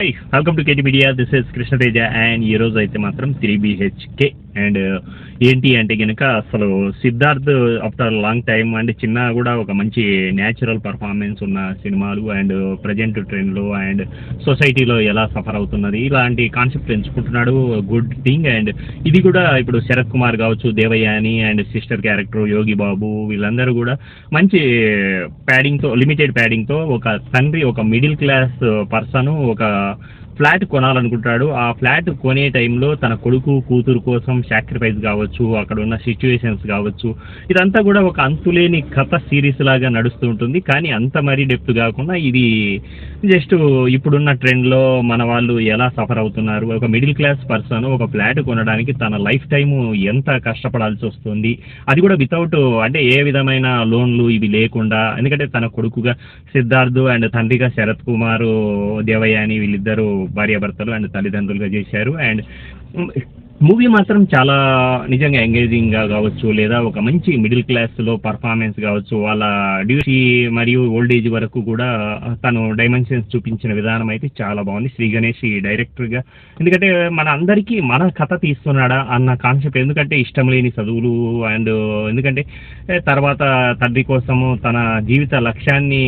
Hi welcome to KT media this is Krishnateja and ఈ రోజు అయితే మాత్రం త్రీ బిహెచ్కే అండ్ ఏంటి uh, అంటే కనుక అసలు Siddharth after long time and చిన్న కూడా ఒక మంచి న్యాచురల్ పర్ఫార్మెన్స్ ఉన్న సినిమాలు అండ్ ప్రజెంట్ ట్రెండ్లో అండ్ సొసైటీలో ఎలా సఫర్ అవుతున్నది ఇలాంటి కాన్సెప్ట్ ఎంచుకుంటున్నాడు. గుడ్ థింగ్ అండ్ ఇది కూడా ఇప్పుడు శరత్ కుమార్ కావచ్చు Devayani and sister character Yogi Babu వీళ్ళందరూ కూడా మంచి ప్యాడింగ్తో లిమిటెడ్ ప్యాడింగ్తో ఒక తండ్రి ఒక మిడిల్ క్లాస్ పర్సన్ ఒక ఫ్లాట్ కొనాలనుకుంటాడు. ఆ ఫ్లాట్ కొనే టైంలో తన కొడుకు కూతురు కోసం సాక్రిఫైస్ కావచ్చు అక్కడ ఉన్న సిచ్యువేషన్స్ కావచ్చు. ఇదంతా కూడా ఒక అంతులేని కథ సిరీస్ లాగా నడుస్తూ ఉంటుంది. కానీ అంత మరీ డెప్త్ కాకుండా ఇది జస్ట్ ఇప్పుడున్న ట్రెండ్లో మన వాళ్ళు ఎలా సఫర్ అవుతున్నారు. ఒక మిడిల్ క్లాస్ పర్సన్ ఒక ఫ్లాట్ కొనడానికి తన లైఫ్ టైము ఎంత కష్టపడాల్సి వస్తుంది. అది కూడా వితౌట్ అంటే ఏ విధమైన లోన్లు ఇవి లేకుండా ఎందుకంటే తన కొడుకుగా సిద్ధార్థ్ అండ్ తండ్రిగా శరత్ కుమార్ దేవయాని వీళ్ళిద్దరూ భార్యాభర్తలు అండ్ తల్లిదండ్రులుగా చేశారు. అండ్ మూవీ మాత్రం చాలా నిజంగా ఎంగేజింగ్గా కావచ్చు లేదా ఒక మంచి మిడిల్ క్లాస్లో పర్ఫార్మెన్స్ కావచ్చు వాళ్ళ డ్యూటీ మరియు ఓల్డ్ ఏజ్ వరకు కూడా తను డైమెన్షన్స్ చూపించిన విధానం అయితే చాలా బాగుంది. శ్రీ గణేష్ డైరెక్టర్గా ఎందుకంటే మన అందరికీ మన కథ తీస్తున్నాడా అన్న కాన్సెప్ట్ ఎందుకంటే ఇష్టం లేని చదువులు అండ్ ఎందుకంటే తర్వాత తండ్రి కోసము తన జీవిత లక్ష్యాన్ని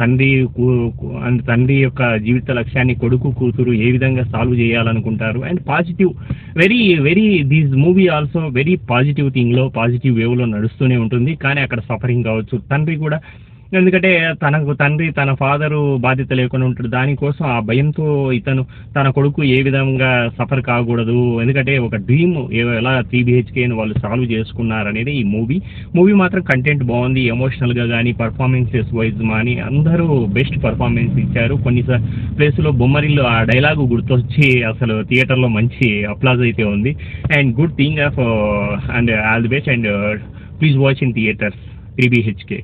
తండ్రి అండ్ తండ్రి యొక్క జీవిత లక్ష్యాన్ని కొడుకు కూతురు ఏ విధంగా సాల్వ్ చేయాలనుకుంటారు? And positive very very these movie also very positive థింగ్లో positive వేవ్లో నడుస్తూనే ఉంటుంది. కానీ అక్కడ సఫరింగ్ కావచ్చు. తండ్రి కూడా ఎందుకంటే తనకు తండ్రి తన ఫాదరు బాధ్యత లేకుండా ఉంటాడు. దానికోసం ఆ భయంతో ఇతను తన కొడుకు ఏ విధంగా సఫర్ కాకూడదు. ఎందుకంటే ఒక డ్రీమ్ ఎలా త్రీ బిహెచ్కేని వాళ్ళు సాల్వ్ చేసుకున్నారు అనేది ఈ మూవీ. మూవీ మాత్రం కంటెంట్ బాగుంది. ఎమోషనల్గా కానీ పర్ఫార్మెన్సెస్ వైజ్ కానీ అందరూ బెస్ట్ పర్ఫార్మెన్స్ ఇచ్చారు. కొన్ని ప్లేస్లో బొమ్మరిల్లు ఆ డైలాగు గుర్తొచ్చి అసలు థియేటర్లో మంచి అప్లాజ్ అయితే ఉంది. And good thing of and all the best and please watch in theatres three BHK